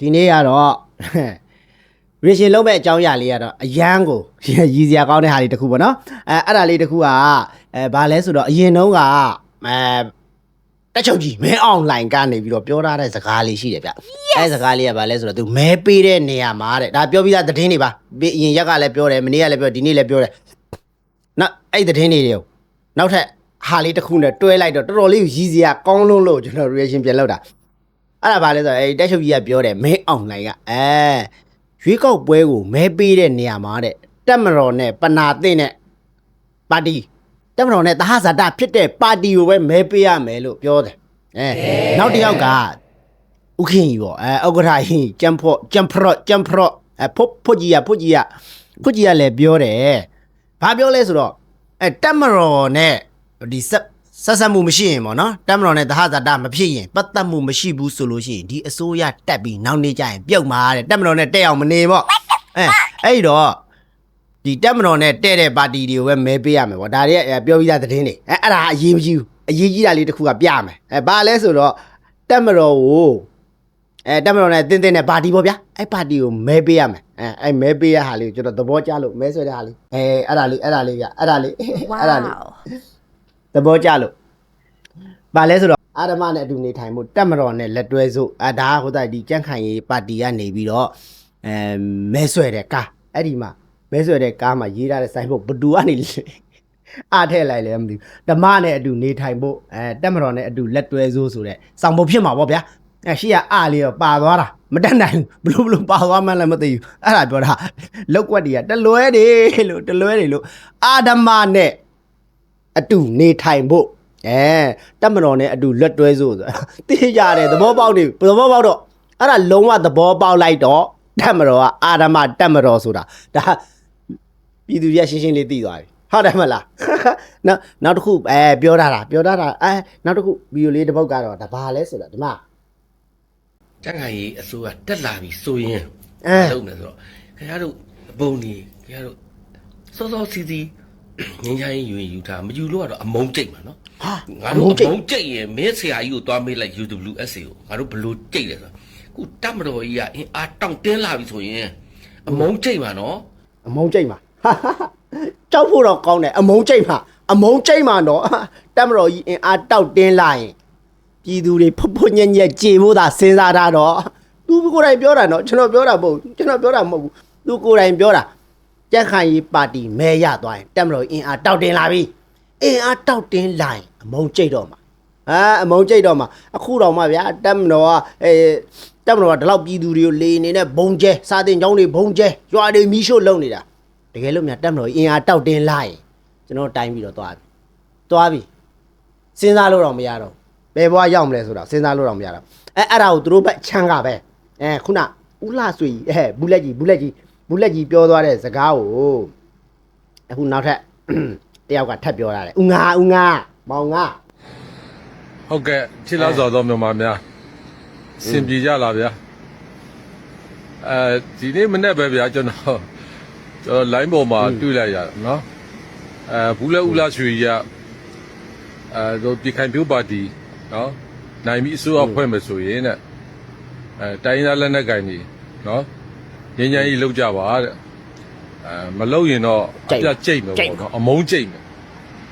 ဒီနေ့ကတော့ရေရှင်လုံးမဲ့အကြောင်းအရာလေးကတော့အရန်ကိုရည်စရာကောင်းတဲ့ဟာလေးတစ်ခုပေါ့နော်အဲအဲ့ဒါလေးတစ်ခုကအဲဘာလဲဆိုတော့အရင်တုန်းကအဲတက်ချုပ်ကြီးမဲအွန်လိုင်းကနေပြီးတော့ပြောထားတဲ့စကားလေးရှိတယ်ဗျအဲစကားလေးကဘာလဲဆိုတော့သူမဲပေးတဲ့နေရာမှာတဲ့ဒါပြောပြီးသားသတင်းတွေပါပြီးအရင်ရက်ကလည်းပြောတယ်မနေ့ကလည်းပြောဒီနေ့လည်းပြောတယ်နောက်အဲ့ဒီသတင်းတွေတွေကိုနောက်ထပ်ဟာလေးတစ်ခုနဲ့တွဲလိုက်တော့တော်တော်လေးကိုရည်စရာကောင်းလုံးလို့ကျွန်တော် reaction ပြန်လုပ်တာ အဲ့ဒါဘာလဲဆိုတော့အဲတက်ချုပ်ကြီးကပြောတယ်မဲအောင်လိုင်းကအဲရွေးကောက်ပွဲကိုမဲပေးတဲ့နေရာမှာတဲ့တက်မတော်နဲ့ပနာသင့်နဲ့ပါတီတက်မတော်နဲ့တဟဇာတဖြစ်တဲ့ပါတီကိုပဲမဲပေးရမယ်လို့ပြောတယ်အဲနောက်တစ်ယောက်ကဥခင်ကြီးပေါ့အဲဥက္ကဋ္ဌကြီးကျမ်ဖော့ကျမ်ဖရော့ကျမ်ဖရော့အဲဖုတ်ဖုတ်ကြီးကဖုတ်ကြီးကဖုတ်ကြီးကလည်းပြောတယ်ဘာပြောလဲဆိုတော့အဲတက်မတော်နဲ့ဒီဆက် ဆက်ဆက်မှုမရှိရင်ပေါ့နော်တက်မတော်နဲ့တဟဇာတမဖြစ်ရင်ပတ်သက်မှုမရှိဘူးဆိုလို့ရှိရင်ဒီအစိုးရတက်ပြီးနောက်နေ့ကျရင်ပြုတ်မှာတဲ့တက်မတော်နဲ့တက်အောင်မနေပေါ့အဲအဲ့တော့ဒီတက်မတော်နဲ့တဲ့တဲ့ပါတီတွေကိုပဲမဲပေးရမယ်ပေါ့ဒါတွေကအဲပြောပြီးသားသတင်းတွေအဲအဲ့ဒါအရေးမကြီးဘူးအရေးကြီးတာလေးတစ်ခုကပြမယ်အဲဘာလဲဆိုတော့တက်မတော်ကိုအဲတက်မတော်နဲ့တင်းတင်းနဲ့ပါတီပေါ့ဗျာအဲ့ပါတီကိုမဲပေးရမယ်အဲအဲ့မဲပေးရဟာလေးကိုကျွန်တော်သဘောကျလို့မဲဆွဲတဲ့ဟာလေးအဲအဲ့ဒါလေးအဲ့ဒါလေးဗျအဲ့ဒါလေးအဲ့ဒါလေး Wow. သဘောကျလို့ဗာလဲဆိုတော့အာရမနဲ့အတူနေထိုင်မှုတက်မတော်နဲ့လက်တွဲစို့အဒါကဟိုတိုက်ဒီကြန့်ခိုင်ရေးပါတီကနေပြီးတော့အဲမဲဆွဲတဲ့ကားအဲ့ဒီမှာမဲဆွဲတဲ့ကားမှာရေးထားတဲ့စိုင်းဖို့ဘသူကနေလဲအားထည့်လိုက်လဲမသိဘူးဓမ္မနဲ့အတူနေထိုင်ဖို့အဲတက်မတော်နဲ့အတူလက်တွဲစို့ဆိုတဲ့စောင်ဖို့ဖြစ်မှာပေါ့ဗျာအဲရှိရအားလေးတော့ပါသွားတာမတက်နိုင်ဘူးဘလို့ဘလို့ပါသွားမှန်းလည်းမသိဘူးအဲ့ဒါပြောတာလောက်ွက်တည်းကတလွဲတယ်လို့တလွဲတယ်လို့အာဓမ္မနဲ့ အတူနေထိုင်ဖို့အဲတက်မတော်နဲ့အတူလက်တွဲစို့ဆိုတာသိကြတယ်သဘောပေါက်နေသဘောပေါက်တော့အဲ့ဒါလုံးဝသဘောပေါက်လိုက်တော့တက်မတော်ကအာရမတက်မတော်ဆိုတာဒါပြည်သူရရှင်းရှင်းလေးသိသွားပြီဟုတ်တယ်မလားနောက်နောက်တစ်ခုအဲပြောထားတာပြောထားတာအဲနောက်တစ်ခုဗီဒီယိုလေးတစ်ပုတ်ကတော့ဒါဘာလဲဆိုတော့ဒီမှာတန်ခိုင်ကြီးအစိုးရတက်လာပြီဆိုရင်အဲလုပ်နေဆိုတော့ခင်ဗျားတို့ဘုံနေခင်ဗျားတို့စောစောစီစီ ငင်းချိုင်းယူရင်ယူထားမယူလို့ကတော့အမုန်းကြိတ်မှာနော်ဟာငါတို့အမုန်းကြိတ်ရင်မင်းဆရာကြီးကိုသွားမေးလိုက် UWSA ကိုငါတို့ဘလို့ကြိတ်လဲဆိုတော့ခုတက်မတော်ကြီးကအင်းအားတောင့်တင်းလာပြီဆိုရင်အမုန်းကြိတ်မှာနော်အမုံကြိတ်မှာကြောက်ဖို့တော့ကောင်းတယ်အမုံကြိတ်မှာအမုံကြိတ်မှာတော့တက်မတော်ကြီးအင်အားတောက်တင်းလာရင်ပြည်သူတွေဖုတ်ဖုတ်ညက်ညက်ကြေဖို့သာစဉ်းစားတာတော့သူကိုယ်တိုင်ပြောတာနော်ကျွန်တော်ပြောတာမဟုတ်ဘူးကျွန်တော်ပြောတာမဟုတ်ဘူးသူကိုယ်တိုင်ပြောတာ ကြက်ခိုင်ရေးပါတီမဲရသွားရင်တက်မလို့အင်အားတောက်တင်လာပြီအင်အားတောက်တင်လာရင်အမုံကြိတ်တော့မှာဟာအမုံကြိတ်တော့မှာအခုတော့မှဗျာတက်မလို့ကအဲတက်မလို့ကဒီလောက်ပြည်သူတွေကိုလေနေနဲ့ဘုံကျဲစာတင်ကျောင်းတွေဘုံကျဲရွာတွေမီးရှို့လုံနေတာတကယ်လို့များတက်မလို့အင်အားတောက်တင်လာရင်ကျွန်တော်တိုင်းပြီးတော့သွားပြီသွားပြီစဉ်းစားလို့တော့မရတော့ဘယ်ဘွားရောက်မလဲဆိုတော့စဉ်းစားလို့တော့မရတော့အဲအဲ့ဒါကိုသူတို့ဘက်ချမ်းကပဲအဲခုနဥလှဆွေကြီးအဲဘူးလက်ကြီးဘူးလက်ကြီး ဘူးလက်ကြီးပြောသွားတဲ့စကားကိုအခုနောက်ထပ်တယောက်ကထပ်ပြောရတယ်ဥငါဥငါမောင်ငါဟုတ်ကဲ့ချစ်လောက်စွာသောမြန်မာများစင်ပြေကြလားဗျာအဲဒီနေ့မနေ့ပဲဗျာကျွန်တော်ကျွန်တော် line ပေါ်မှာတွေ့လိုက်ရနော်အဲဘူးလဲဦးလာရွှေကြီးကအဲတို့ပြည်ခိုင်ပြိုးပါတီနော်နိုင်ပြီးအစိုးရဖွဲ့မယ်ဆိုရင်တဲ့အဲတိုင်းရင်းသားလက်နက်ကိုင်ကြီးနော် ငញ្ញကြီးလောက်ကြပါတဲ့အဲမလောက်ရင်တော့အပြတ်ကြိတ်မယ်ပေါ့နော်အမုန်းကြိတ်မယ်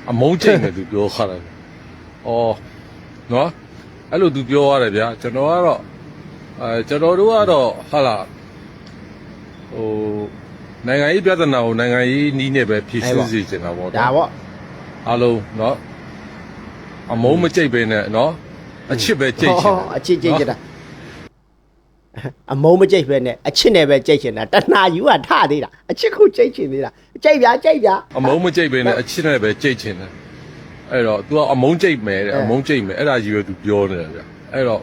အမုန်းကြိတ်မယ်သူပြောခါတယ်။အော်နော်အဲ့လိုသူပြောရတယ်ဗျာကျွန်တော်ကတော့အဲကျွန်တော်တို့ကတော့ဟာလာဟိုနိုင်ငံရေးပြဿနာကိုနိုင်ငံရေးနီးနဲ့ပဲဖြေရှင်းစီချင်တာပေါ့ဒါပေါ့အားလုံးနော်အမုန်းမကြိတ်ပဲနဲ့နော်အချစ်ပဲကြိတ်ချင်ဟောအချစ်ကြိတ်ကြတာ အမုံမကြိတ်ပဲနဲ့အချစ်နဲ့ပဲကြိတ်ချင်တာတဏှာယူကထသေးတာအချစ်ကိုကြိတ်ချင်သေးတာကြိတ်ပြကြိတ်ပြအမုန်းမကြိတ်ပဲနဲ့အချစ်နဲ့ပဲကြိတ်ချင်တယ်အဲ့တော့ तू ကအမုန်းကြိတ်မယ်တဲ့အမုန်းကြိတ်မယ်အဲ့ဒါကြီးပဲ तू ပြောနေတယ်ဗျအဲ့တော့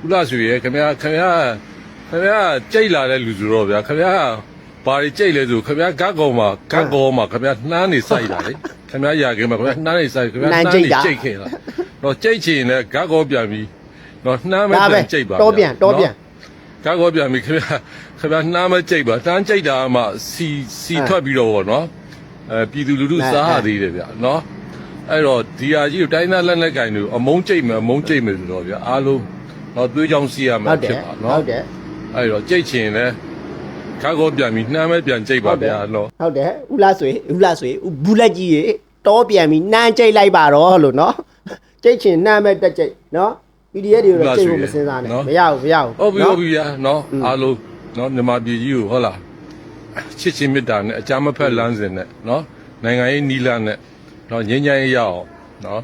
ကုလဆွေရဲ့ခင်ဗျာခင်ဗျာခင်ဗျာကြိတ်လာတဲ့လူဆိုတော့ဗျာခင်ဗျာဘာတွေကြိတ်လဲဆိုခင်ဗျာဂတ်ကောင်မှာဂတ်ကောင်မှာခင်ဗျာနှမ်းနေစိုက်တာလေခင်ဗျာရာခင်မှာခင်ဗျာနှမ်းနေစိုက်ခင်ဗျာနှမ်းနေကြိတ်ခင်လားတော့ကြိတ်ချင်လည်းဂတ်ကောင်ပြန်ပြီးတော့နှမ်းမဒါပဲပြန်ကြိတ်ပါဗျာတော့ပြန်တော့ပြန် ကားကောပြန်ပြီခင်ဗျာခင်ဗျာနှမ်းမကြိတ်ပါတန်းကြိတ်တာမှစီစီထွက်ပြီးတော့ဗောနော်အဲပြည်သူလူထုစားရသေးတယ်ဗျာနော်အဲ့တော့ဒီဟာကြီးကိုတိုင်းသားလက်လက်ကင်တို့အမုန်းကြိတ်မယ်အမုန်းကြိတ်မယ်ဆိုတော့ဗျာအားလုံးတော့သွေးချောင်းစီရမယ်ဟုတ်တယ်ဖြစ်ပါနော်ဟုတ်တယ်ဟအဲ့တော့ကြိတ်ချင်လဲခါကောပြန်ပြီးနှမ်းမဲပြန်ကြိတ်ပါဗျာနော်ဟုတ်တယ်ဦးလားဆွေဦးလားဆွေဦးဘူးလက်ကြီးရေတောပြန်ပြီးနှမ်းကြိတ်လိုက်ပါတော့လို့နော်ကြိတ်ချင်နှမ်းမဲ့တက်ကြိတ်နော် PDF တွေတော့ကြိတ်ဖို့မစင်စားနဲ့မရဘူးမရဘူးဟုတ်ပြီဟုတ်ပြီဗျာနော်အားလုံးနော်မြန်မာပြည်ကြီးကိုဟုတ်လားချစ်ချင်းမေတ္တာနဲ့အကြမ်းမဖက်လမ်းစဉ်နဲ့နော်နိုင်ငံရေးနီးလန်းနဲ့နော်ငြိမ်းချမ်းရေးရအောင်နော်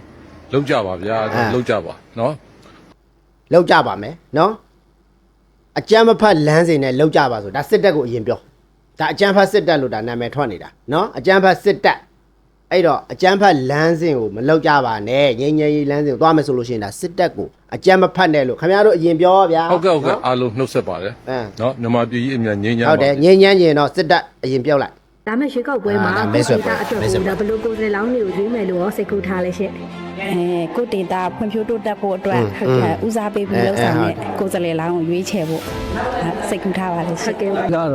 လုံးကြပါဗျာလုံးကြပါနော်လောက်ကြပါမယ်နော်အကြမ်းမဖတ်လမ်းစဉ်နဲ့လောက်ကြပါဆိုဒါစစ်တပ်ကိုအရင်ပြောဒါအကြမ်းဖတ်စစ်တပ်လို့ဒါနာမည်ထွက်နေတာနော်အကြမ်းဖတ်စစ်တပ် အဲ့တော့အကြမ်းဖတ်လမ်းစဉ်ကိုမလောက်ကြပါနဲ့ငြိမ်းချမ်းရေးလမ်းစဉ်ကိုသွားမယ်ဆိုလို့ရှိရင်ဒါစစ်တပ်ကိုအကြမ်းမဖတ်နဲ့လို့ခင်ဗျားတို့အရင်ပြောဗျာဟုတ်ကဲ့ဟုတ်ကဲ့အားလုံးနှုတ်ဆက်ပါတယ်အင်းနော်မြန်မာပြည်ကြီးအမြန်ငြိမ်းချမ်းဟုတ်တယ်ငြိမ်းချမ်းရင်တော့စစ်တပ်အရင်ပြောလိုက်ဒါမဲ့ရွှေကောက်ပွဲမှာအာဒါမဲဆွယ်ပွဲအတွက်မဲဆွယ်ကိုပွဲဒါဘလို့ကိုယ်စားလှယ်လောင်းတွေကိုရွေးမယ်လို့ရောစိတ်ကူထားလဲရှင့်အဲကိုတေတာဖွံ့ဖြိုးတိုးတက်ဖို့အတွက်อืมအဲဦးစားပေးပြီးလှုပ်ဆောင်တဲ့အဲအဲကိုယ်စားလှယ်လောင်းကိုရွေးချယ်ဖို့အဲစိတ်ကူးထားပါလေဟုရှင်တ်ကဲ့ပါကတော့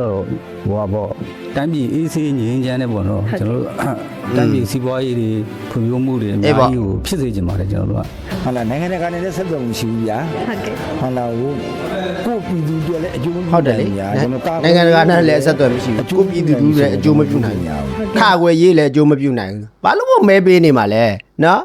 ဟိုပါပေါ့ တိုင်းပြည်အေးဆေးငြိမ်းချမ်းတဲ့ပေါ့နော်ဟုတ်ကဲ့ကျွန်တော်တို့တိုင်းပြည်စီးပွားရေးတွေဖွံ့ဖြိုးမှုတွေအအေးများပေါ့ကြီးကိုဖြစ်စေချင်ပါတယ်ကျွန်တော်တို့ကဟုတ်လားနိုင်ငံတကာနဲ့လည်းဆက်သွယ်မှုရှိဘူးဗျာဟုတ်ကဲ့ဟုတ်လားဟိုကိုပြည်သူတွေလည်းအကျိုးမပြုဟုတ်တယ်လေဗျာကျွန်တော်ကာကွယ်နိုင်ငံတကာနဲ့လည်းအဆက်အသွယ်မရှိဘူးကိုပြည်သူလူတွေလည်းအကျိုးမပြုနိုင်ဘူးခါွယ်ရေးလည်းအကျိုးမပြုနိုင်ဘူးဘာလို့မို့မဲပေးနေမှာလဲ နော်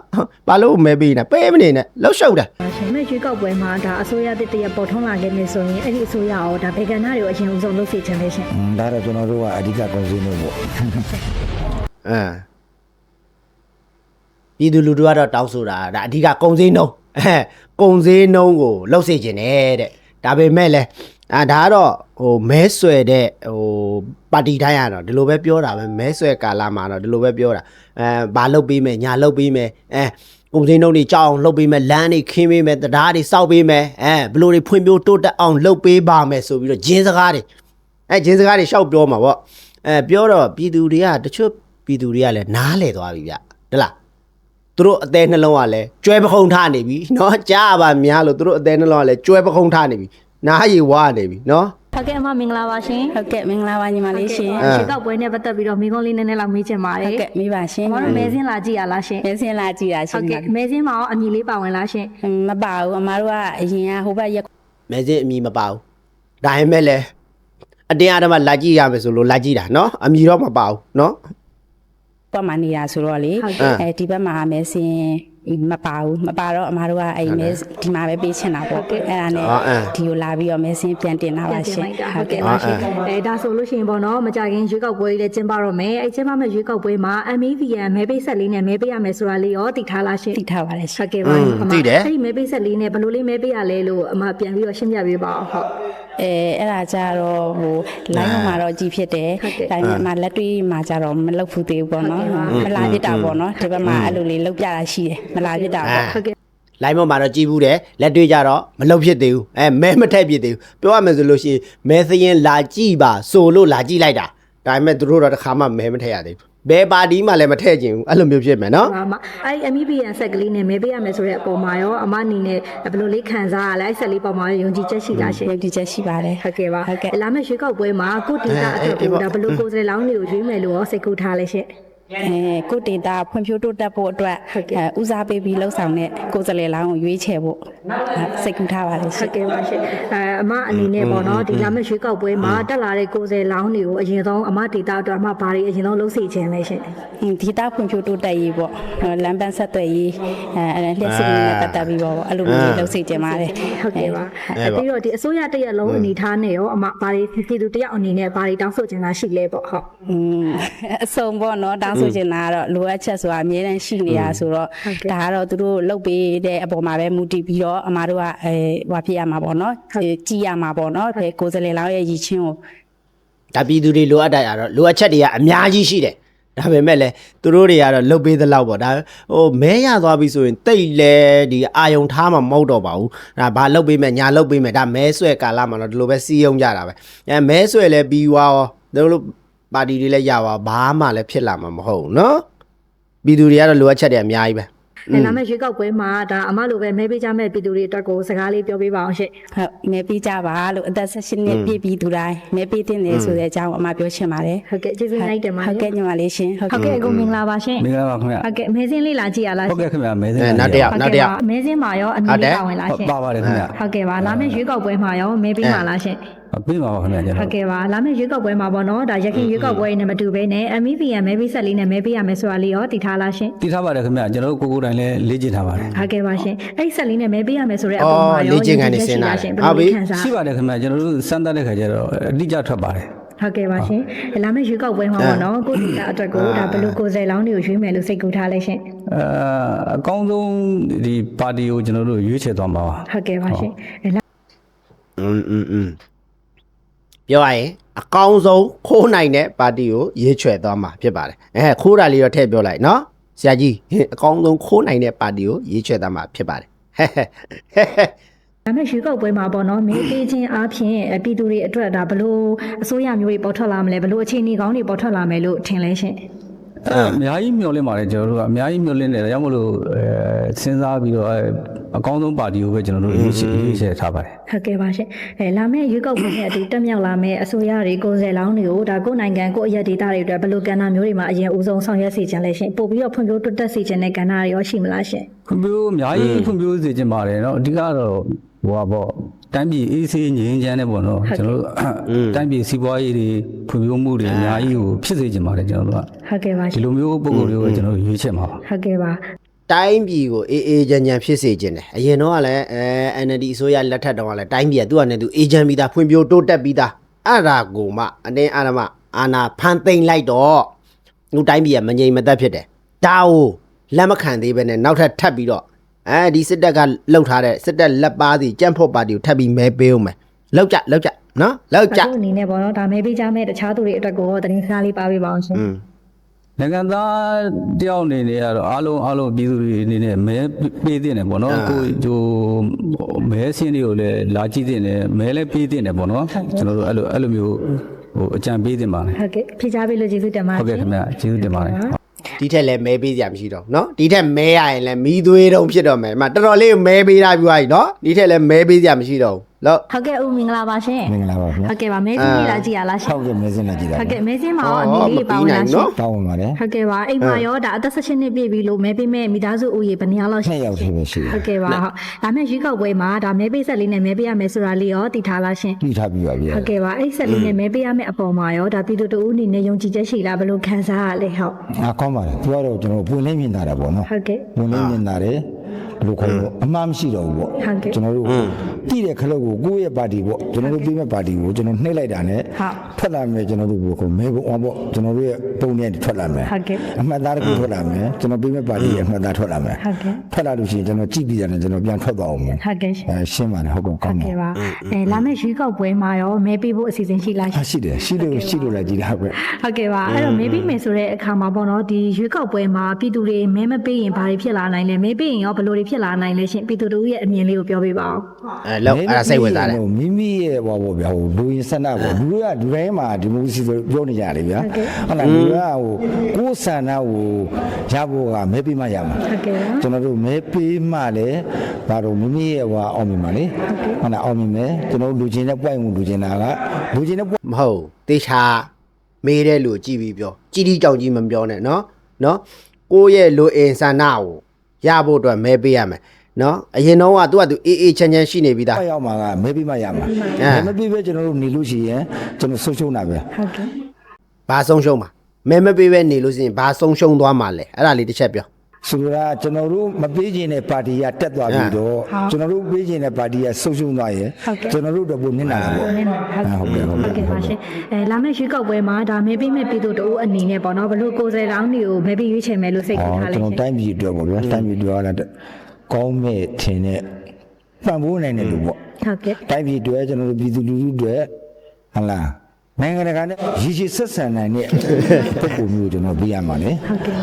ဘာလို့မဲပေးနေပေးမနေနဲ့လှုပ်ရှုပ်တာရှင်မဲ့ရွှေကောက်ပွဲမှာဒါအစိုးရတစ်တရက်ပေါ်ထွန်းလာခဲ့နေဆိုရင်အဲ့ဒီအစိုးရရောဒါဗေကန်နာတွေကိုအရင်ဦးဆုံးလုပ်စီခြင်းလေရှင်อืมဒါတော့ကျွန်တော်တို့ကအဓိကကွန်ဆင်းလို့ပေါ့အင်းပြည်သူလူထုကတော့တောင်းဆိုတာဒါအဓိကကုံစင်းနှုံးအဲကုံစင်းနှုံးကိုလှုပ်စေခြင်းနဲ့တဲ့ ဒါပေမဲ့လဲအာဒါကတော့ဟိုမဲဆွဲတဲ့ဟိုပါတီတိုင်းရတော့ဒီလိုပဲပြောတာပဲမဲဆွဲကာလာမှာတော့ဒီလိုပဲပြောတာအဲဘာလှုပ်ပေးမယ်ညာလှုပ်ပေးမယ်အဲကုံစင်းနှုံးတွေကြောက်အောင်လှုပ်ပေးမယ်လမ်းတွေခင်းပေးမယ်တရားတွေစောက်ပေးမယ်အဲဘလို့တွေဖွံ့ဖြိုးတိုးတက်အောင်လှုပ်ပေးပါမယ်ဆိုပြီးတော့ဂျင်းစကားတွေအဲဂျင်းစကားတွေရှောက်ပြောမှာပေါ့အဲပြောတော့ပြည်သူတွေကတချို့ပြည်သူတွေကလည်းနားလဲသွားပြီဗျဒလား သူတို့အသေးနှလုံးကလည်းကျွဲပခုံးထနေပြီเนาะကြားရပါများလို့သူတို့အသေးနှလုံးကလည်းကျွဲပခုံးထနေပြီနားရည်ဝါနေပြီเนาะ ဟုတ်ကဲ့အမမင်္ဂလာပါရှင် ဟုတ်ကဲ့မင်္ဂလာပါညီမလေးရှင် အဲ ရွှေကောက်ပွဲနဲ့ပတ်သက်ပြီးတော့မိကုန်းလေးနည်းနည်းလောက်မေးချင်ပါတယ် ဟုတ်ကဲ့မိပါရှင် အမတို့မဲစင်းလာကြည့်ရလားရှင် မဲစင်းလာကြည့်တာရှ ဟု င် တ်ကဲ့မဲစင်းမှာရောအမည်လေးပါဝင်လားရှင် မပါဘူးအမားတို့ကအရင်ကဟိုဘက်ရက် မဲစင်းအမီမပါဘူးဒါပေမဲ့လည်းအတင်းအဓမ္မလာကြည့်ရမယ်ဆိုလို့လာကြည့်တာเนาะအမီတော့မပါဘူးเนาะ ဘက်မှာနေတာဆိုတော့လေဟုတ်ကဲ့အဲဒီဘက်မှာမဲစင်း မပါဘူးမပါတော့အမားတို့ကအဲ့မဲဒီမှာပဲပေးချင်တာပေါ့အဲ့ဒါနဲ့အော်အဲဒီကိုလာပြီးတော့မဲစင်းပြန်တင်တာပြပါန်တင်ရှင်လိုက်တာဟုဟုတ်တ်ကဲ့ကဲ့ပါရှင်အဲဒါဆိုလို့ရှိရင်ပေါ့နော်မကြခင်ရွေးကောက်ပွဲလေးလည်းကျင်းပတော့မယ်အဲကျင်းပမဲ့ရွေးကောက်ပွဲမှာ MVN မဲပေးဆက်လေးနဲ့မဲပေးရမယ်ဆိုတာလေးရောသိထားလားရှင်သိထားပါတယ်ရှင်ဟုတ်ကဲ့ပါอืมအမသိတယ်အဲ့ဒီမဲပေးဆက်လေးနဲ့ဘယ်လိုလေးမဲပေးရလဲလို့အမပြန်ပြီးတော့ရှင်းပြပေးပါအောင်ဟုတ်အဲအဲ့ဒါကြတော့ဟို line မှာတော့ကြည်ဖြစ်တယ်ဟုတ်ကဲ့ဒါပေမဲ့လက်တွေ့မှာကြတော့မလုပ်ဘူးသေးဘူးပေါ့နော်ဟုတ်ကဲ့ပါမလာပြစ်တာပေါ့နော်ဒီဘက်မှာအဲ့လိုလေးလုပ်ပြတာရှိတယ်မလာပြစ်တာပေါ့ဟုတ်ကဲ့လိုင်းပေါ်မှာတော့ကြည်ဘူးတယ်လက်တွေ့ကြတော့မလုံဖြစ်သေးဘူးအဲမဲမထက်ဖြစ်သေးဘူးပြောရမယ်ဆိုလို့ရှိရင်မဲသရင်လာကြည့်ပါဆိုလို့လာကြည့်လိုက်တာဒါပေမဲ့သူတို့တော့တစ်ခါမှမဲမထက်ရသေးဘူးဘယ်ပါတီမှလည်းမထည့်ခြင်းဘူးအဲ့လိုမျိုးဖြစ်မယ်နော်အမအဲ့ဒီ MVN ဆက်ကလေးနဲ့မဲပေးရမယ်ဆိုတဲ့အပေါ်မှာရောအမအနေနဲ့ဘယ်လိုလေးခံစားရလဲအဲ့ဆက်လေးပေါ်မှာရောယုံကြည်ချက်ရှိလားရှင်ရုပ်တည်ချက်ရှိပါတယ်ဟုတ်ကဲ့ပါဟုတ်ကဲ့လာမယ့်ရွေးကောက်ပွဲမှာကိုတီတာအတွက်ကိုဒါဘယ်လိုကိုယ်စားလှယ်လောင်းတွေကိုရွေးမယ်လို့ရောစိတ်ကူထားလဲရှင် အဲကိုဒေတာဖွံ့ဖြိုးတိုးတက်ဖို့အတွက်ဦးစားပေးပြီးလှုပ်ဆောင်တဲ့ကိုယ်စားလှယ်လောင်းကိုရွေးချယ်ဖို့စိတ်ကူးထားပါတယ်ရှင်ဟုတ်ကဲ့ပါရှင်အဲအမအနေနဲ့ပေါ့နော်ဒီလာမယ့်ရွေးကောက်ပွဲမှာတက်လာတဲ့ကိုယ်စားလှယ်လောင်းတွေကိုအရင်ဆုံးအမဒေတာအတွက်အမဘာတွေအရင်ဆုံးလှုပ်စီခြင်းလဲရှင်ဒေတာဖွံ့ဖြိုးတိုးတက်ရေးပေါ့လမ်းပန်းဆက်သွယ်ရေးအဲလျှက်စီနဲ့ပတ်သက်ပြီးပေါ့အဲ့လိုမျိုးလှုပ်စီခြင်းပါတယ်ဟုတ်ကဲ့ပါပြီးတော့ဒီအစိုးရတရက်လုံးအနေထားနဲ့ရောအမဘာတွေပြည်သူတယောက်အနေနဲ့ဘာတွေတောင်းဆိုခြင်းလားရှိလဲပေါ့ဟုတ်အစုံပေါ့နော်တောင်းဆိုချင်တာကတော့လိုအပ်ချက်ဆိုတာအများတန်းရှိနေတာဆိုတော့ဒါကတော့သူတို့လုပ်ပေးတဲ့အပေါ်မှာပဲမူတည်ပြီးတော့အမားတို့ကအဲဟွာဖြစ်ရမှာပေါ့နော်ကြည်ရမှာပေါ့နော်ဘယ်ကိုယ်စလဲလောင်းရဲ့ရည်ချင်းကိုဒါပြည်သူတွေလိုအပ်တာကတော့လိုအပ်ချက်တွေကအများကြီးရှိတယ်ဒါပေမဲ့လည်းသူတို့တွေကတော့လှုပ်ပေးသလောက်ပေါ့ဒါဟိုမဲရသွားပြီဆိုရင်တိတ်လဲဒီအာယုံထားမှာမဟုတ်တော့ပါဘူးဒါဘာလှုပ်ပေးမဲ့ညာလှုပ်ပေးမဲ့ဒါမဲဆွဲကာလမှာတော့ဒီလိုပဲစီးယုံကြတာပဲအဲမဲဆွဲလဲပြီးွားရောတို့ ပါတီတွေလည်းရပါဘာမှလည်းဖြစ်လာမှာမဟုတ်ဘူးနော်ပြည်သူတွေကတော့လိုအပ်ချက်တွေအများကြီးပဲနဲ့နာမည်ရွေးကောက်ပွဲမှာဒါအမလိုပဲမဲပေးကြမဲ့ပြည်သူတွေအတွက်ကိုစကားလေးပြောပေးပါအောင်ရှင့်ဟုတ်မဲပေးကြပါလို့အသက်16နှစ်ပြည့်ပြီးသူတိုင်းမဲပေးတင်တယ်ဆိုတဲ့အကြောင်းအမပြောချင်ပါတယ်ဟုတ်ကဲ့ကျေးဇူးလိုက်တယ်မဟုတ်ကဲ့ညီမလေးရှင်ဟုတ်ကဲ့အကုန်မင်္ဂလာပါရှင်မင်္ဂလာပါခင်ဗျဟုတ်ကဲ့မဲစင်းလေးလာကြည့်ရလားဟုတ်ကဲ့ခင်ဗျမဲစင်းနောက်တစ်ယောက်နောက်တစ်ယောက်မဲစင်းမှာရောအနည်းပါဝင်လားရှင်ပါပါတယ်ခင်ဗျဟုတ်ကဲ့ပါနာမည်ရွေးကောက်ပွဲမှာရောမဲပေးပါလားရှင် ပြင်ပါပါခင်ဗျာကျွန် ဟု တော် တ်ကဲ့ပါလာမယ့်ရွေးကောက်ပွဲမှာပေါ့နော်ဒါရခိုင်ရွေးကောက်ပွဲနဲ့မတူဘဲနဲ့ MEVN မဲပေးဆက်လေးနဲ့မဲပေးရမယ်ဆိုတာလေးရောတည်ထားလားရှင် တည်ထားပါတယ်ခင်ဗျာကျွန်တော်တို့ကိုကိုယ်တိုင်လည်းလေ့ကျင့်ထားပါတယ် ဟုတ်ကဲ့ပါရှင်အဲ့ဒီဆက်လေးနဲ့မဲပေးရမယ်ဆိုတဲ့အ အော် ပေါ်မှာရော လေ့ကျင့်ခန်းနေစဉ်းစားတယ် ရှင် ဟု ဘယ် တ်ပြီ လိုခံစား ရှိပါတယ်ခင်ဗျာကျွန်တော်တို့စမ်းသပ်တဲ့ခါကျတော့အတိအကျထွက်ပါတယ် ဟုတ်ကဲ့ပါရှင်လာမယ့်ရွေးကောက်ပွဲမှာပေါ့နော်ကိုယ်တီတာအတွက်ကိုဒါဘယ်လိုကိုယ်စားလောင်းတွေကိုရွေးမယ်လို့စိတ်ကူထားလဲရှင် အဲအကောင်းဆုံးဒီပါတီကိုကျွန်တော်တို့ရွေးချယ်သွားမှာပါ ဟုတ်ကဲ့ပါရှင်အဲ့လာ อืมอืมอืม ပြောရရင်အကောင်းဆုံးခိုးနိုင်တဲ့ပါတီကိုရွေးချယ်သွားမှာဖြစ်ပါတယ်အဲခိုးတာလေးတော့ထည့်ပြောလိုက်နော်ဆရာကြီးဟင်အကောင်းဆုံးခိုးနိုင်တဲ့ပါတီကိုရွေးချယ်သွားမှာဖြစ်ပါတယ်ဟဲ့ဟဲ့ဟဲ့ဟဲ့ဒါမဲ့ရွေးကောက်ပွဲမှာပေါ့နော်မဲပေးခြင်းအပြင်အပြည်သူတွေအတွက်ဒါဘလို့အစိုးရမျိုးတွေပေါ်ထွက်လာမလဲဘလို့အခြေအနေကောင်းတွေပေါ်ထွက်လာမယ်လို့ထင်လဲရှင် အဲအများကြီးမျှော်လင့်ပါတယ်ကျွန်တော်တို့ကအများကြီးမျှော်လင့်တယ်ဒါကြောင့်မလို့အဲစဉ်းစားပြီးတော့အဲအကောင်းဆုံးပါတီကိုပဲကျွန်တော်တို့ရွေးချယ်ရွေးချယ်ထားပါတယ် ဟုတ်ကဲ့ပါရှင်အဲလာမယ့်ရွေးကောက်ပွဲနဲ့အတူတက်မြောက်လာမယ့်အစိုးရတွေကိုယ်စားလောင်းတွေကိုဒါကိုယ်နိုင်ငံကိုယ့်အရက်ဒေတာတွေအတွက်ဘလို့ကဏ္ဍမျိုးတွေမှာအရင်ဦးဆုံးဆောင်ရွက်စီခြင်းလဲရှင်ပို့ပြီးတော့ဖွံ့ဖြိုးတိုးတက်စီခြင်းတဲ့ကဏ္ဍတွေရောရှိမလားရှင် ဖွံ့ဖြိုးအများကြီးဖွံ့ဖြိုးစေချင်ပါတယ်เนาะအဓိကတော့ ဟိုပါပေါ့တိုင်းပြည်အေးဆေးငြိမ်းချမ်းတဲ့ပေါ့နော်ကျွန်တော်တို့တိုင်းပြည်စီးပွားရေးတွေဖွံ့ဖြိုးမှုတွေအများကြီးကိုဖြစ်စေချင်ပါတယ်ကျွန်တော်တို့ကဟုတ်ကဲ့ပါရှဒီင်လိုမျိုးပုံစံတွေကိုကျွန်တော်တို့ရွေးချယ်မှာပါဟုတ်ကဲ့ပါတိုင်းပြည်ကိုအေးအေးချမ်းချမ်းဖြစ်စေခြင်းတယ်အရင်တော့ကလည်းအဲ NLD အစိုးရလက်ထက်တော့ကလည်းတိုင်းပြည်ကသူ့အနေနဲ့သူအေးချမ်းပြီးသားဖွံ့ဖြိုးတိုးတက်ပြီးသားအဲ့ဒါကိုမှအတင်းအာရမအာနာဖန်သိမ့်လိုက်တော့သူတိုင်းပြည်ကမငြိမ်မသက်ဖြစ်တယ်ဒါကိုလက်မခံသေးပဲနဲ့နောက်ထပ်ထပ်ပြီးတော့ အဲဒီစစ်တပ်ကလှုပ်ထားတဲ့စစ်တပ်လက်ပါစီကြံ့ဖို့ပါတီကိုထပ်ပြီးမဲပေးအောင်မယ်လောက်ကြလောက်ကြနော်လောက်ကြအခုအနေနဲ့ပေါ့နော်ဒါမဲပေးကြမဲ့တခြားသူတွေအတွက်ကိုရောသတင်းစကားလေးပါပေးပါအောင်ရှင်อืมနိုင်ငံသားတယောက်အနေနဲ့ကတော့အားလုံးအားလုံးပြည်သူတွေအနေနဲ့မဲပေးတဲ့တယ်ပေါ့နော်ကိုဟိုမဲဆင်းတွေကိုလည်းလာကြည့်တဲ့တယ်မဲလည်းပေးတဲ့တယ်ပေါ့နော်ကျွန်တော်တို့အဲ့လိုအဲ့လိုမျိုးဟိုအကြံပေးတင်ပါတယ်ဟုတ်ကဲ့ဖြေချပေးလို့ကျေးဇူးတင်ပါဟုတ်ကဲ့ခင်ဗျာကျေးဇူးတင်ပါတယ် ဒီထက်လည်းမဲပေးစရာမရှိတော့ဘူးเนาะဒီထက်မဲရရင်လည်းမီးသွေးတုံးဖြစ်တော့မယ်အမတော်တော်လေးမဲပေးတာပြသွားပြီเนาะဒီထက်လည်းမဲပေးစရာမရှိတော့ဘူး လို့ဟုတ်ကဲ့ဦးမင်္ဂလာပါရှင်မင်္ဂလာပါခင်ဗျာဟုတ်ကဲ့ပါမဲကြီးလာကြည့်ရလားရှင်ဟုတ်ကဲ့မဲစင်းလာကြည့်တာဟုတ်ကဲ့မဲစင်းမှာရောအမီလေးပါဝင်လားရှင်တောင်းပါပါတယ်ဟုတ်ကဲ့ပါအိမ်မှာရောဒါအသက်16နှစ်ပြည့်ပြီလို့မဲပေးမဲ့မိသားစုဦးရေဘယ်နှစ်ယောက်လောက်ရှိနှစ်ယောက်တည်းပဲရှိတယ်ဟုတ်ကဲ့ပါဟုတ်ဒါမဲ့ရွေးကောက်ပွဲမှာဒါမဲပေးဆက်လေးနဲ့မဲပေးရမယ်ဆိုတာလေးရောတည်ထားလားရှင်ပြီးထားပြီးပါပြီဟုတ်ကဲ့ပါအဲ့ဒီဆက်လေးနဲ့မဲပေးရမယ့်အပေါ်မှာရောဒါပြည်သူတို့အနေနဲ့ယုံကြည်ချက်ရှိလားဘယ်လိုခံစားရလဲဟုတ်အကောင်းပါတယ်သူကတော့ကျွန်တော်ပွင့်လင်းမြင်တာတယ်ပေါ့နော်ဟုတ်ကဲ့ပွင့်လင်းမြင်တာတယ် ဘယ်လိုခေါ်လို့အမှားမရှိတော့ဘူးပေါ့ဟုတ်ကဲ့ကျွန်တော်တို့တည်တဲ့ခလုတ်ကိုကိုယ့်ရဲ့ပါတီပေါ့ကျွန်တော်တို့ပြီးမဲ့ပါတီကိုကျွန်တော်နှိမ့်လိုက်တာနဲ့ဟုတ်ထွက်လာမယ်ကျွန်တော်တို့ဘယ်လိုခေါ်မဲပုံအောင်ပေါ့ကျွန်တော်တို့ရဲ့ပုံနဲ့ထွက်လာမယ်ဟုတ်ကဲ့အမှတ်သားတစ်ခုထွက်လာမယ်ကျွန်တော်ပြီးမဲ့ပါတီရဲ့အမှတ်သားထွက်လာမယ်ဟုတ်ကဲ့ထွက်လာလို့ရှိရင်ကျွန်တော်ကြည့်ပြီးတယ်ကျွန်တော်ပြန်ထွက်သွားအောင်မယ်ဟုတ်ကဲ့ရှင်အဲရှင်းပါတယ်ဟုတ်ကဲ့ကောင်းပါကဲ့ပါအဲလာမယ့်ရွေးကောက်ပွဲမှာရောမဲပေးဖို့အစီအစဉ်ရှိလားရှဟာင်ရှိတယ်ရှိလို့ရှိလို့လည်းကြည်တာပဲဟုတ်ကဲ့ပါအဲ့တော့မဲပေးမယ်ဆိုတဲ့အခါမှာပေါ့နော်ဒီရွေးကောက်ပွဲမှာပြည်သူတွေမဲမပေးရင်ဘာတွေဖြစ်လာနိုင်လဲမဲပေးရင်ရောဘယ်လိုတွေဖြစ်လာနိုင်လဲရှင်ပြည်သူတို့ရဲ့အမြင်လေးကိုပြောပြပါအောင်အဲလောက်အဲ့ဒါစိတ်ဝင်စားတယ်မိမိရဲ့ဟောပေါ့ဗျာဟိုလူရင်းဆန္ဒပေါ့လူတွေကဒီတိုင်းမှာဒီမိုကရေစီဆိုပြောနေကြတယ်ဗျာဟုတ်လားလူကဟိုကိုယ်ဆန္ဒကိုရဖို့ကမဲပေးမှရမှာဟုတ်ကဲ့ပါကျွန်တော်တို့မဲပေးမှလည်းဘာလို့မိမိရဲ့ဟိုအောင်မြင်ပါလေဟုတ်လားအောင်မြင်မယ်ကျွန်တော်တို့လူချင်းတဲ့ point ကိုလူချင်းတာကလူချင်းတဲ့ point မဟုတ်တေချာမေးတဲ့လူကိုကြည့်ပြီးပြောကြည်တီကြောင်ကြီးမပြောနဲ့နော်နော်ကိုယ့်ရဲ့လူအင်ဆန္ဒကို ရဖို့အတွက်မဲပေးရမယ်နော်အရင်တော့ကသူကသူအေးအေးချမ်းချမ်းရှိနေပြီးသားရောက်မှာကမဲပေးမှရမှာအဲမဲပေးပဲကျွန်တော်တို့နေလို့ရှိရင်ကျွန်တော်ဆုံးရှုံးတာပဲဟုတ်ကဲ့ဘာဆုံးရှုံးမှာမဲမပေးပဲနေလို့ရှိရင်ဘာဆုံးရှုံးသွားမှာလဲအဲ့ဒါလေးတစ်ချက်ပြော ဆိုတော့ကျွန်တော်တို့မပေးခြင်းတဲ့ပါတီကတက်သွားပြီးတော့ကျွန်တော်တို့ပေးခြင်းတဲ့ပါတီကဆုံးရှုံးသွားရင်ကျွန်တော်တို့တော့ဘုနစ်နာတာပေါ့ဟုတ်ကဲ့ဟုတ်ကဲ့ဟုတ်ကဲ့ပါရှင်အဲလာမယ့်ရွေးကောက်ပွဲမှာဒါမဲပေးမဲ့ပြည်သူတို့အနေနဲ့ပေါ့နော်ဘယ်လိုကိုယ်စားလောင်းတွေကိုမဲပေးရွေးချယ်မယ်လို့စိတ်ကူဟောထားလဲကျွန်ရှင်တော်တိုင်းပြည်အတွက်ပေါ့ဗျာတိုင်းပြည်အတွက်ကလည်းကောင်းမဲ့ထင်တဲ့ပံ့ပိုးနိုင်တဲ့လူပေါ့ဟုတ်ကဲ့တိုင်းပြည်အတွက်ကျွန်တော်တို့ပြည်သူလူထုအတွက်ဟုတ်လား နိုင်ငံတကာနဲ့ရည်ရှိဆက်ဆံနိုင်တဲ့ပုံပုံမျိုးကျွန်တော်ပြရမှာလေ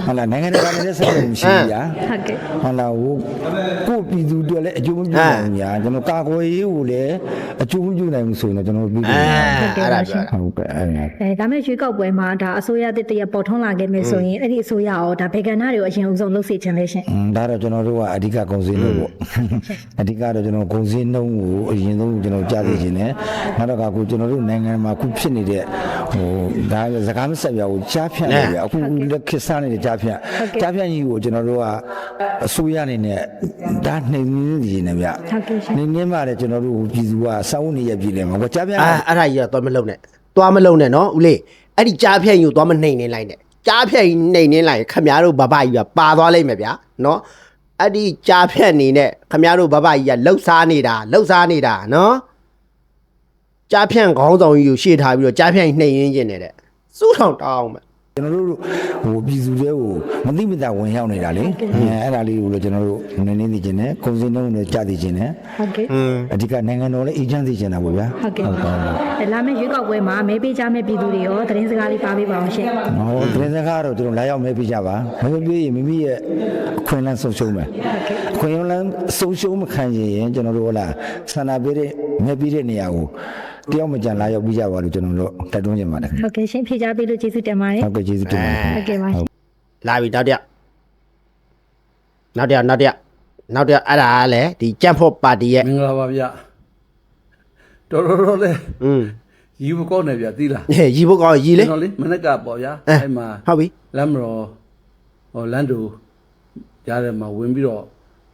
ဟုတ်လားနိုင်ငံတကာနဲ့ဆက်ဆံမှုရှိရဟုတ်ကဲ့ဟုတ်လားဟိုကိုယ့်ပြည်သူအတွက်လည်းအကျိုးမပြုနိုင်ဘူးညာကျွန်တော်ကာကွယ်ရေးကိုလည်းအကျိုးမပြုနိုင်ဘူးဆိုရင်တော့ကျွန်တော်ပြည်သူအဲတွေအဲ့ဒါပြောတာဟုတ်ကဲ့အဲ့ဒါအဲဒါမဲ့ရွေးကောက်ပွဲမှာဒါအစိုးရတစ်တရပေါ်ထွန်းလာခဲ့မယ်ဆိုရင်အဲ့ဒီအစိုးရရောဒါဘေကန်နာတွေကိုအရင်ဦးဆုံးလုပ်စေချင်လေရှင်อืมဒါတော့ကျွန်တော်တို့ကအဓိကကုန်စည်နှုန်းပေါ့အဓိကတော့ကျွန်တော်ကုန်စည်နှုန်းကိုအရင်ဆုံးကျွန်တော်ကြားသိခြင်းနဲ့နောက်တော့ကကိုကျွန်တော်တို့နိုင်ငံမှာခုဖြစ်နေနေတဲ့ဟိုဒါစကားမဆက်ပြဘူးကြားဖြန့်နေပြအခုလက်ခစ်စားနေတဲ့ကြားဖြန့်ကြားဖြန့်ကြီးကိုကျွန်တော်တို့ကအစိုးရအနေနဲ့ဒါနှိမ်နှင်းနေနေဗျဟုတ်ကဲ့ရှင်နှိမ်နှင်းမှလည်းကျွန်တော်တို့ပြည်သူကစောင်းနေရပြည်တယ်မှာဟိုကြားဖြန့်အာအဲ့ဒါကြီးကတော့သွားမလုံနဲ့သွားမလုံနဲ့နော်ဦးလေးအဲ့ဒီကြားဖြတ်ယူသွားမနှိမ်နေလိုက်နဲ့ကြားဖြတ်ကြီးနှိမ်နေလိုက်ရင်ခမရတို့ဘဘကြီးကပါသွားလိမ့်မယ်ဗျာနော်အဲ့ဒီကြားဖြတ်နေနဲ့ခမရတို့ဘဘကြီးကလှုပ်ရှားနေတာလှုပ်ရှားနေတာနော် ကြားဖြန့်ခေါင်းဆောင်ကြီးကိုရှေ့ထားပြီးတော့ကြားဖြန့်ကြီးနှိမ်ရင်းကျင်နေတဲ့စူးထောင်တောင်းမယ်ကျွန်တော်တို့ဟိုပြည်သူတွေကိုမသိမသာဝင်ရောက်နေတာလေအဲအဲ့ဒါလေးကိုလည်းကျွန်တော်တို့နည်းနည်းသိချင်တယ်ကုန်စည်နှုန်းတွေကြသိချင်တယ်ဟုတ်ကဲ့အဓိကနိုင်ငံတော်လည်းအေဂျင့်သိချင်တာပေါ့ဗျာဟုတ်ကဲ့အဲလာမယ့်ရွေးကောက်ပွဲမှာမဲပေးကြမယ့်ပြည်သူတွေရောသတင်းစကားလေးပါပေးပါအောင်ရှင်ဟောသတင်းစကားတော့ကျွန်တော်လာရောက်မဲပြကြပါမမဲပြရင်မိမိရဲ့အခွင့်အလမ်းဆုံးရှုံးမယ်အခွင့်အလမ်းဆုံးရှုံးမခံရင်ကျွန်တော်တို့ဟလာဆန္ဒပေးတဲ့မဲပြတဲ့နေရာကို တယောက်မကြံလာရောက်ပြကြပါလို့ကျွန်တော်တို့တိုက်တွန်းချင်ပါတယ်ဟုတ်ကဲ့ရှင်ဖြေကြားပေးလို့ကျေးဇူးတင်ပါတယ်ဟုတ်ကဲ့ကျေးဇူးတင်ပါတယ်ဟုတ်ကဲ့ပါရှင်လာပြီနောက်တစ်ယောက်နောက်တစ်ယောက်နောက်တစ်ယောက်နောက်တစ်ယောက်အဲ့ဒါကလည်းဒီကြံ့ဖို့ပါတီရဲ့မင်္ဂလာပါဗျတော်တော်တော်လေးอืมရီဘကောက်နေဗျသိလားဟဲ့ရီဖို့ကောင်းရီလေကျွန်တော်လေးမနေ့ကပေါ့ဗျာအဲအဲ့မှာဟုတ်ပြီလမ်းမတော်ဟိုလမ်းတူကြားထဲမှာဝင်ပြီးတော့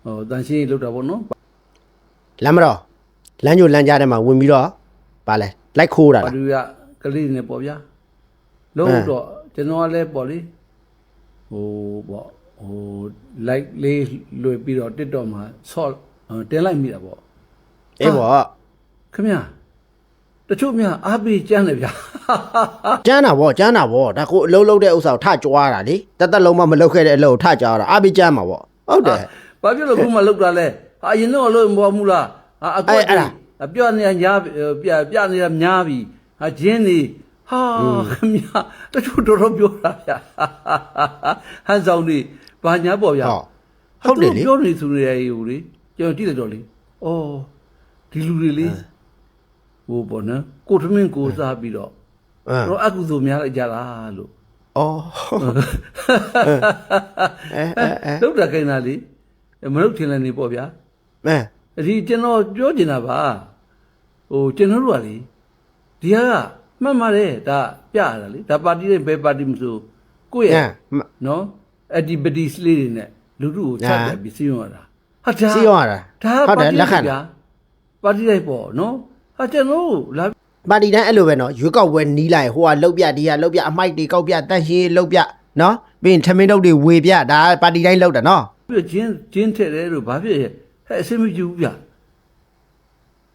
ဟိုတန်ရှင်းရေးလုပ်တာပေါ့နော်လမ်းမတော်လမ်းညိုလမ်းကြားထဲမှာဝင်ပြီးတော့ ပါလဲလိုက်ခိုးတာပါလားတူရကလေးနေပေါ့ဗျာလုံးတော့ကျွန်တော်ကလည်းပေါ့လေဟိုပေါ့ဟို like လေးလွယ်ပြီးတော့ TikTok မှာ short တင်လိုက်မိတာပေါ့အေးပေါ့ခင်ဗျာတချို့များအားပေးကြမ်းတယ်ဗျာကျန်းတာပေါ့ကျန်းတာပေါ့ဒါကိုအလုံးလုံးတဲ့ဥစ္စာကိုထကြွားတာလေတက်တက်လုံးမမလုတ်ခဲ့တဲ့အလုပ်ကိုထကြွားတာအပိကျန်းမှာပေါ့ဟုတ်တယ်ဘာဖြစ်လို့ခုမှလောက်တာလဲဟာအရင်တော့လို့မပေါ်ဘူးလားဟာအကွက်အဲ့အဲ့ဒါအ ပြော့နေညာပြပြနေတာများပြီဟာဂျင်းနေဟာခမရတချို့တော်တော်ပြောတာဗျာဟန်ဆောင်နေဘာညာပေါ့ဗျာဟုတ်ဟုတ်တယ်လေသူတို့ပြောနေသူတွေဟိုလေကျွန်တော်ကြည့်လိုက်တော့လေအော်ဒီလူတွေလေဟိုပေါ့နော်ကိုထမင်းကိုစားပြီးတော့အင်းတော့အကုသိုလ်များလိုက်ကြတာလို့ဩအဲအဲအဲလောက်တာခိုင်းတာလေမလုပ်ထင်လည်းနေပေါ့ဗျာအဲ ဒီကျွန်တော်ပြောချင်တာပါဟိုကျွန်တော်တို့ကလေဒီဟာကမှတ်ပါတယ်ဒါပြရတာလေဒါပါတီနဲ့ဘယ်ပါတီမဆိုကိုယ့်အဲရဲ့နော် activities လေးတွေနဲ့လူတို့ကိုချက်တက်ပြီးစီးရုံရတာဟာဒါစီးရောရတာဒါဟုတ်တယ်လက်ခံဗျာပါတီလိုက်ပေါ့နော်ဟာကျွန်တော်တို့လာပါတီတိုင်းအဲ့လိုပဲနော်ရွေးကောက်ပွဲနီးလိုက်ဟိုကလုတ်ပြဒီကလုတ်ပြအမိုက်တွေကောက်ပြတန့်ရှင်းလုတ်ပြနော်ပြီးရင်ထမင်းတုပ်တွေဝေပြဒါပါတီတိုင်းလုတ်တာနော်ပြီးတော့ဂျင်းဂျင်းထည့်တယ်လို့ဘာဖြစ်ရဲ့ဟဲ့ အဆင်မပြေဘူးဗျာ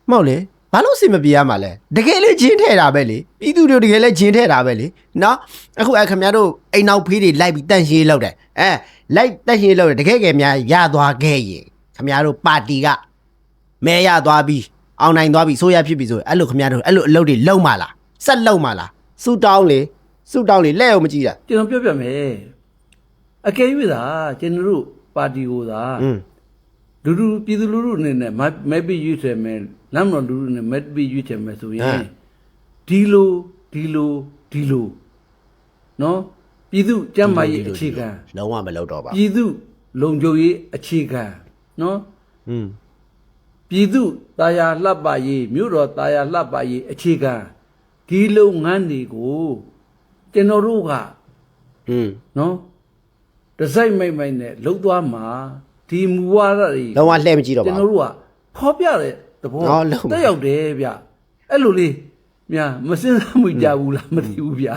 မဟုတ်လေဘာလို့အဆင်မပြေရမှာလဲတကယ်လေဂျင်းထဲတာပဲလေပြည်သူတွေတကယ်လေဂျင်းထဲတာပဲလေနော်အခုအဲခင်ဗျားတို့အိမ်နောက်ဖေးတွေလိုက်ပြီးတန့်ရှင်းလုတ်တယ်အဲလိုက်တန့်ရှင်းလုတ်တယ်တကယ်ကယ်များရသွားခဲ့ရင်ခင်ဗျားတို့ပါတီကမဲရသွားပြီးအောင်နိုင်သွားပြီးဆိုရဖြစ်ပြီဆိုရင်အဲ့လိုခင်ဗျားတို့အဲ့လိုအလုပ်တွေလုပ်မှလားဆက်လုပ်မှလားစူတောင်းလေစူတောင်းလေလက်အောင်မကြည့်တာကျွန်တော်ပြောပြမယ်အကယ်၍သာကျွန်တော်တို့ပါတီကိုသာอืม လူလူပြည်သူလူထုအနေနဲ့မမဲပြီးရွေးချယ်မယ်လမ်းမတော်လူလူနဲ့မဲပြီးရွေးချယ်မယ်ဆိုရ ဟ င် မ် ဒီလိုဒီလိုဒီလိုနော်ပြည်သူကျန်းမာရေးအခြေခံ လုံးဝမလုပ်တော့ပါဘူး ပြည်သူလုံခြုံရေးအခြေခံနော် อืม ပြည်သူတာယာလှပရေးမြို့တော်တာယာလှပရေးအခြေခံဒီလုပ်ငန်းတွေကိုကျွန်တော်တို့က อืม နော်ဒီဇိုင်းမိုက်မိုက်နဲ့လှုပ်သွားမှာ ဒီမူဝါဒတွေလုံးဝလှည့်မကြည့်တော့ကျွပါန်ဘူးတော်တို့ကဖော်ပြတဲ့သဘောဟောလုံးဝတက်ရောက်တယ်ဗျအဲ့လိုလေးများမစင်စားမှုကြဘူးလားမသိဘူးဗျ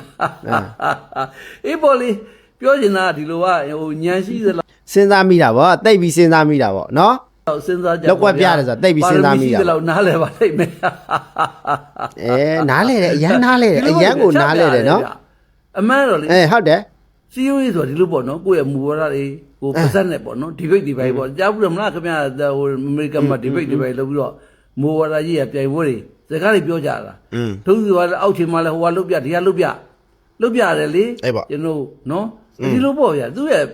အေးပေါ်လေးပြောချင်တာကဒီလိုကဟိုညံရှိသလားစဉ်းစားမိတာဗောတိတ်ပြီးစဉ်းစားမိတာဗောနော်စဉ်းစားကြလောက်ကွက်ပြတယ်ဆိုတာတိတ်ပြီးစဉ်းစားမိတာပါရရှိသလောက်နားလဲပါလိမ့်မယ်အဲနားလဲတယ်အရန်နားလဲတယ်အရန်ကိုနားလဲတယ်နော်အမှန်တော့လေအဲဟုတ်တယ် စီယိုရေးဆိုတာဒီလိုပေါ့နော်ကိုယ့်ရဲ့မူဝါဒတွေကိုပါဇက်နဲ့ပေါ့နော်ဒီဘိတ်ဒီဘိုင်ပေါ့ကြားဘူးတော့မလားခင်ဗျာဟိုအမေရိကန်မှာဒီဘိတ်ဒီဘိုင်လုပ်ပြီးတော့မူဝါဒကြီးရပြိုင်ပွဲတွေစကားတွေပြောကြတာอืมထုံးစံကလည်းအောက်ချိန်မှာလည်းဟိုကလုတ်ပြဒီကလုတ်ပြလုတ်ပြရတယ်လေအေးပေါ့ကျွန်တော်နော်ဒီလိုပေါ့ဗျာသူ့ရဲ့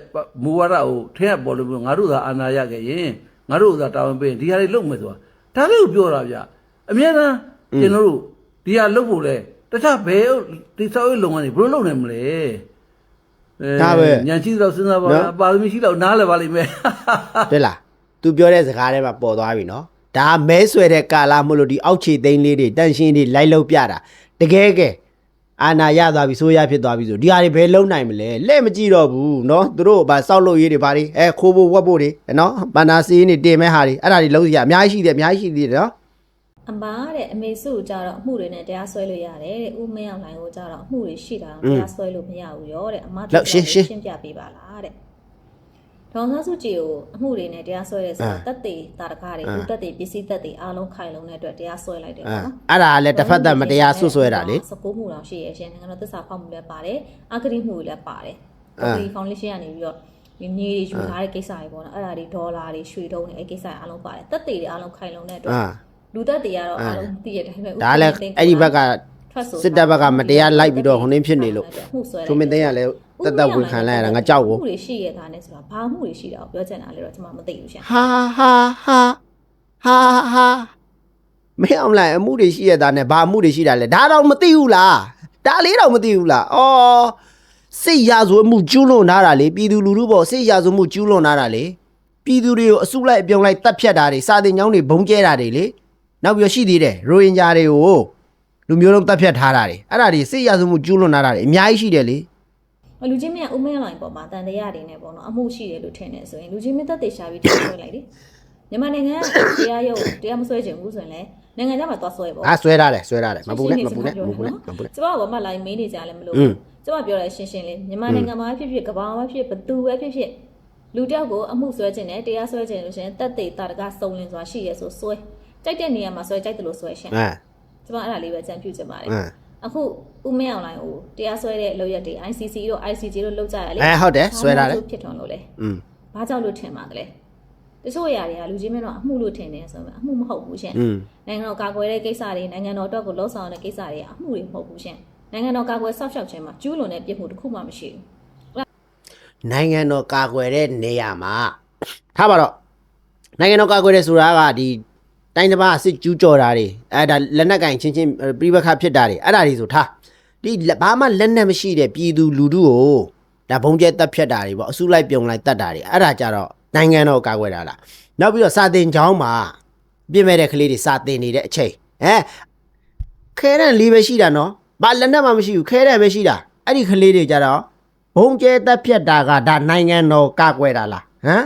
မူဝါဒကိုထဲကပေါ်လို့ပြောငါတို့သာအာဏာရခဲ့ရင်ငါတို့သာတာဝန်ပေးရင်ဒီဟာတွေလုတ်မယ်ဆိုတာဒါလေးကိုပြောတာဗျာအများအားကျွန်တော်တို့ဒီဟာလုတ်ဖို့လဲတခြားဘယ်ဒီစောက်ရေးလုပ်ငန်းတွေဘယ်လိုလုပ်နိုင်မလဲအဲ ဒါပဲ ညံရှိတော့စဉ်းစားပါ နော် လားပါရမီရှိတော့နားလဲပါလိမ့်မယ် တွေ့လား तू ပြောတဲ့စကားထဲမှာပေါ်သွားပြီနော်ဒါမဲဆွဲတဲ့ကာလာမို့လို့ဒီအောက်ခြေသိန်းလေးတွေတန့်ရှင်းတွေလိုက်လောက်ပြတာတကယ်ကဲ အာနာရသွားပြီဆိုရဖြစ်သွားပြီဆိုဒီဟာတွေဘယ်လုံးနိုင်မလဲလက်မကြည့်တော့ဘူးเนาะသူတို့ဗာစောက်လို့ရေးတွေဗာတွေအဲခိုးဖို့ဝက်ဖို့တွေเนาะဘာနာစီးနေတင်မဲ့ဟာတွေအဲ့ဒါတွေလုံးစီရအများကြီးရှိတယ်အများကြီးရှိသေးတယ်เนาะ အမားတဲ့အမေစုကိုကြတော့အမှုတွေနဲ့တရားစွဲလို့ရတယ်တဲ့ဥမရောက်နိုင်ကိုကြတော့အမှုတွေရှိတာอืมတရားစွဲလို့မရဘူးရောတဲ့အမားလောက်ရှင်းရှင်းရှင်းပြပေးပါလားတဲ့ဒေါန်ဆန်းစုကြည်ကိုအမှုတွေနဲ့တရားစွဲရဲဆိုတာအာတက်သေးတာတကားတွေအာဥတက်သေးပစ္စည်းတက်သေးအားလုံးခိုင်လုံးတဲ့အတွက်တရားစွဲလိုက်တယ်အဲပေါ့နော်အဲ့ဒါကလည်းတစ်ဖက်သက်မတရားဆွဆွဲတာလေစကူမှုတောင်ရှိရရှင်နိုင်ငံတော်သစ္စာဖောက်မှုလည်းပါတယ်အဂတိမှုတွေလည်းပါတယ်အာအဂတိဖောင်ဒေးရှင်းကနေပြီးတော့ဒီမြေတွေယူထားတဲ့ကိစ္စတွေပေါ့နော်အဲ့ဒါတွေဒေါ်လာတွေရွှေတုံးတွေအဲ့ကိစ္စတွေအားလုံးပါတယ်တက်သေးတွေအားလုံးခိုင်လုံးတဲ့အတွက်အာ လူသက်တွေကတော့အားလုံးသိရတဲ့အတိုင်းပဲဒါလည်းအဲ့ဒီဘက်ကစစ်တပ်ဘက်ကမတရားလိုက်ပြီးတော့ဟိုနှင်းဖြစ်နေလို့မှုဆွဲသူမင်းသိန်းကလည်းတက်တက်ဝင်ခံလိုက်ရတာငါကြောက်ကိုမှုတွေရှိရတာနဲ့ဆိုတာဘာမှုတွေရှိတာကိုပြောချင်တာလေတော့ကျွန်မမသိဘူးရှင်ဟာဟာဟာဟာဟာမင်းအောင်လိုက်အမှုတွေရှိရတာနဲ့ဘာအမှုတွေရှိတာလဲဒါတော့မသိဘူးလားဒါလေးတော့မသိဘူးလားအော်စိတ်ရာဇဝမှုကျူးလွန်ထားတာလေပြည်သူလူထုပေါ့စိတ်ရာဇဝမှုကျူးလွန်ထားတာလေပြည်သူတွေကိုအစုလိုက်အပြုံလိုက်တပ်ဖြတ်တာတွေစာတင်ကြောင်းတွေဘုံကျဲတာတွေလေ နောက်ပြီးတော့ရှိသေးတယ်ရိုဟင်ဂျာတွေကိုလူမျိုးလုံးတပ်ဖြတ်ထားတာတွေအဲ့ဒါတွေစိတ်ရာဇဝမှုကျူးလွန်ထားတာတွေအများကြီးရှိတယ်လေလူချင်းမြတ်ဦးမင်းလိုင်းပေါ်မှာတန်တရားတွေနဲ့ပေါ့နော်အမှုရှိတယ်လို့ထင်နေဆိုရင်လူချင်းမြတ်သက်သေရှာပြီးတရားဆွဲလိုက်လေမြန်မာနိုင်ငံကတရားရုပ်တရားမဆွဲချင်ဘူးဆိုရင်လည်းနိုင်ငံခြားမှာသွားဆွဲပေါ့။အားဆွဲထားတယ်ဆွဲထားတယ်မပူနဲ့မပူနဲ့မပူနဲ့မပူနဲ့ကျမကဘာမှလာမေးနေကြလည်းမလို့อืมကျမပြောရရှင်းရှင်းလေးမြန်မာနိုင်ငံမှာဖြစ်ဖြစ်ကမ္ဘာမှာဖြစ်ဘသူပဲဖြစ်ဖြစ်လူတယောက်ကိုအမှုဆွဲခြင်းနဲ့တရားဆွဲခြင်းလို့ရှရင်တက်သေးတာတကစုံလင်စွာရှိရဲဆိုဆွဲ ကြိုက်တဲ့နေရာမှာဆွဲကြိုက်တယ်လို့ဆွဲရှင်အဲကျွန်မအဲ့ဒါလေးပဲကြံပြုချင်ပါတယ်အဲအခုဦးမင်းအောင်လိုင်းကိုတရားစွဲတဲ့အလုပ်ရက်တွေ ICC တို့ ICJ တို့လောက်ကြရလေအဲဟုတ်တယ်စွဲတာလေဖြစ်ထွန်းလို့လေอืมဘာကြောင့်လို့ထင်ပါသလဲတချို့အရာတွေကလူချင်းမင်းတော့အမှုလို့ထင်တယ်ဆိုတော့အမှုမဟုတ်ဘူးရှင်နိုင်ငံတော်ကာကွယ်တဲ့ကိစ္စတွေနိုင်ငံတော်အတွက်ကိုလှုံ့ဆော်တဲ့ကိစ္စတွေအမှုတွေမဟုတ်ဘူးရှင်နိုင်ငံတော်ကာကွယ်စောင့်ရှောက်ခြင်းမှာကျူးလွန်တဲ့ပြစ်မှုတစ်ခုမှမရှိဘူးနိုင်ငံတော်ကာကွယ်တဲ့နေရာမှာထားပါတော့နိုင်ငံတော်ကာကွယ်တယ်ဆိုတာကဒီ တိုင်းတစ်ပါးစစ်ကျူးကျော်တာတွေအဲဒါလက်နက်ကင်ချင်းချင်းပြိပခတ်ဖြစ်တာတွေအဲ့ဒါတွေဆိုထားဒီလက်ဘာမှလက်နက်မရှိတဲ့ပြည်သူလူထုကိုဒါဘုံကျဲတက်ဖြတ်တာတွေပေါ့အစုလိုက်ပြုံလိုက်တတ်တာတွေအဲ့ဒါကြတော့နိုင်ငံတော်ကာကွယ်တာလားနောက်ပြီးတော့စာတင်ကျောင်းမှာပြင်မဲ့တဲ့ကလေးတွေစာတင်နေတဲ့အချိန်အဲခဲတဲ့လေးပဲရှိတာနော်ဘာလက်နက်မှမရှိဘူးခဲတဲ့ပဲရှိတာအဲ့ဒီကလေးတွေကြတော့ဘုံကျဲတက်ဖြတ်တာကဒါနိုင်ငံတော်ကာကွယ်တာလားဟမ်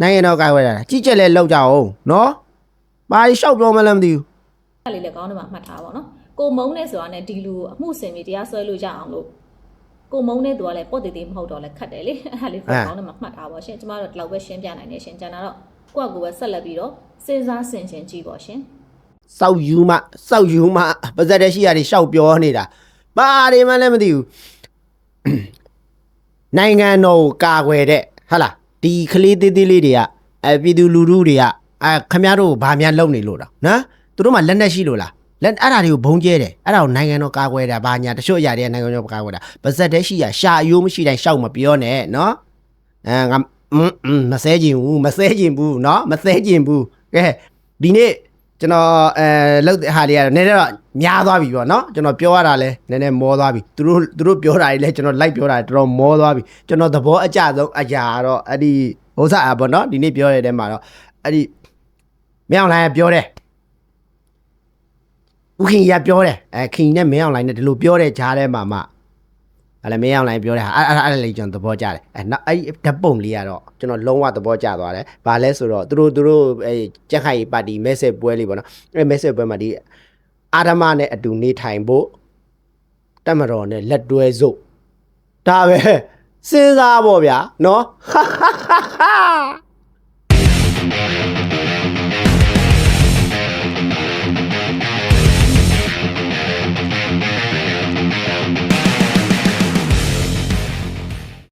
နိုင်ငံတော်ကာကွယ်တာလားကြည့်ချက်လဲလောက်ကြအောင်နော် ဘာလျှောက်ပြောမလဲမသိဘူးအဲ့လေးလည်းကောင်းတယ်မှာမှတ်ထားပါတော့ကိုမုံနဲ့ဆိုတာနဲ့ဒီလူအမှုစင်ပြီးတရားစွဲလို့ရအောင်လို့ကိုမုံနဲ့သူကလည်းပေါ့တည်တည်မဟုတ်တော့လည်းခတ်တယ်လေအဲ့ဒါလေးကောင်းတယ်မှာမှတ်ထားပါရှင်ကျမတို့ဒီလောက်ပဲရှင်းပြနိုင်တယ်ရှင်ကျန်တာတော့ကိုယ့်အကူပဲဆက်လက်ပြီးတော့စဉ်းစားဆင်ခြင်ကြည့်ပါရှင်စောက်ယူမှစောက်ယူမှပါဇက်တဲ့ရှိရတွေရှောက်ပြောနေတာဘာတွေမှလည်းမသိဘူးနိုင်ငံတော်ကိုကာကွယ်တဲ့ဟာလားဒီကလေးသေးသေးလေးတွေကအဲပြည်သူလူထုတွေက အဲခမရတို့ဘာများလုံနေလို့တော့နော်သူတို့မှလက်နက်ရှိလို့လားလက်အဲ့ဒါတွေကိုဘုံကျဲတယ်အဲ့ဒါကိုနိုင်ငံတော်ကာကွယ်တာဘာညာတချို့အရာတွေကနိုင်ငံတော်ကာကွယ်တာပါဇက်တည်းရှိရရှာအယိုးမရှိတိုင်းရှောက်မပြောနဲ့နော်အဲငါမဆဲကျင်ဘူးမဆဲကျင်ဘူးနော်မဆဲကျင်ဘူးကဲဒီနေ့ကျွန်တော်အဲလောက်တဲ့ဟာတွေကတော့နည်းနည်းတော့များသွားပြီပေါ့နော်ကျွန်တော်ပြောရတာလဲနည်းနည်းမောသွားပြီသူတို့သူတို့ပြောတာတွေလဲကျွန်တော်လိုက်ပြောတာတော်တော်မောသွားပြီကျွန်တော်သဘောအကျဆုံးအရာတော့အဲ့ဒီဥစ္စာပေါ့နော်ဒီနေ့ပြောရတဲ့မှာတော့အဲ့ဒီ မင်းအောင်လိုင်းကပြောတယ်ဦးခင်ကြီးကပြောတယ်အဲခင်ကြီးနဲ့မင်းအောင်လိုင်းနဲ့ဒီလိုပြောတဲ့ဂျားထဲမှာမှအဲ့လည်းမင်းအောင်လိုင်းပြောတဲ့ဟာအဲ့အဲ့အဲ့လေးကျွန်တော်သဘောကျတယ်အဲ့နောက်အဲ့ဓာတ်ပုံလေးကတော့ကျွန်တော်လုံးဝသဘောကျသွားတယ်။ဘာလဲဆိုတော့သူတို့သူတို့အဲကြက်ခိုင်ပါတီမဲဆက်ပွဲလေးပေါ့နော်။အဲ့မဲဆက်ပွဲမှာဒီအာဓမနဲ့အတူနေထိုင်ဖို့တက်မတော်နဲ့လက်တွဲစို့ဒါပဲစဉ်းစားပေါ့ဗျာနော်